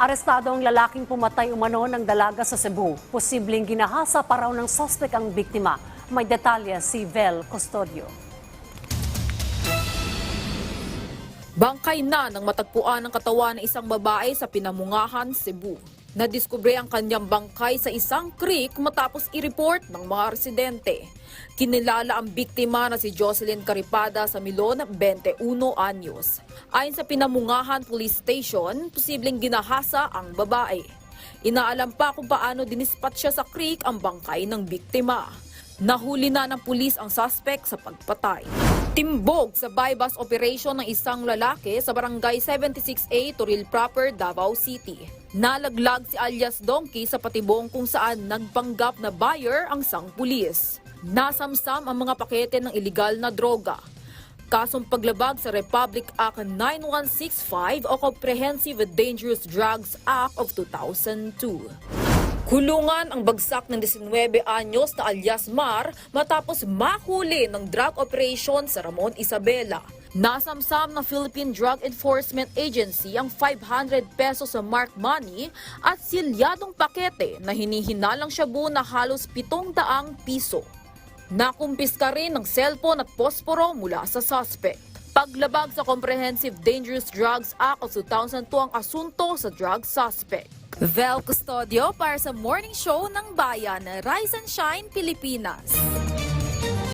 Arestado ang lalaking pumatay umano ng dalaga sa Cebu. Posibleng ginahasa pa raw ng suspect ang biktima. May detalye si Vel Custodio. Bangkay na ng matagpuan ng katawan ng isang babae sa Pinamungahan, Cebu. Nadiskubre ang kanyang bangkay sa isang creek matapos i-report ng mga residente. Kinilala ang biktima na si Jocelyn Caripada sa Milon, 21 anyos. Ayon sa Pinamungahan Police Station, posibleng ginahasa ang babae. Inaalam pa kung paano dinispat siya sa creek ang bangkay ng biktima. Nahuli na ng pulis ang suspect sa pagpatay. Timbog sa bypass operation ng isang lalaki sa barangay 76A, Toril Proper, Davao City. Nalaglag si alias Donkey sa patibong kung saan nagpanggap na buyer ang sang pulis. Nasamsam ang mga pakete ng iligal na droga. Kasong paglabag sa Republic Act 9165 o Comprehensive Dangerous Drugs Act of 2002. Kulungan ang bagsak ng 19 anyos na alias Mar matapos mahuli ng drug operation sa Ramon Isabela. Nasamsam ng Philippine Drug Enforcement Agency ang 500 pesos sa mark money at silyadong pakete na hinihinalang shabu na halos 700 piso. Nakumpiska rin ng cellphone at posporo mula sa suspect. Paglabag sa Comprehensive Dangerous Drugs Act of 2002 ang asunto sa drug suspect. Vel Custodio para sa morning show ng bayan, Rise and Shine Pilipinas.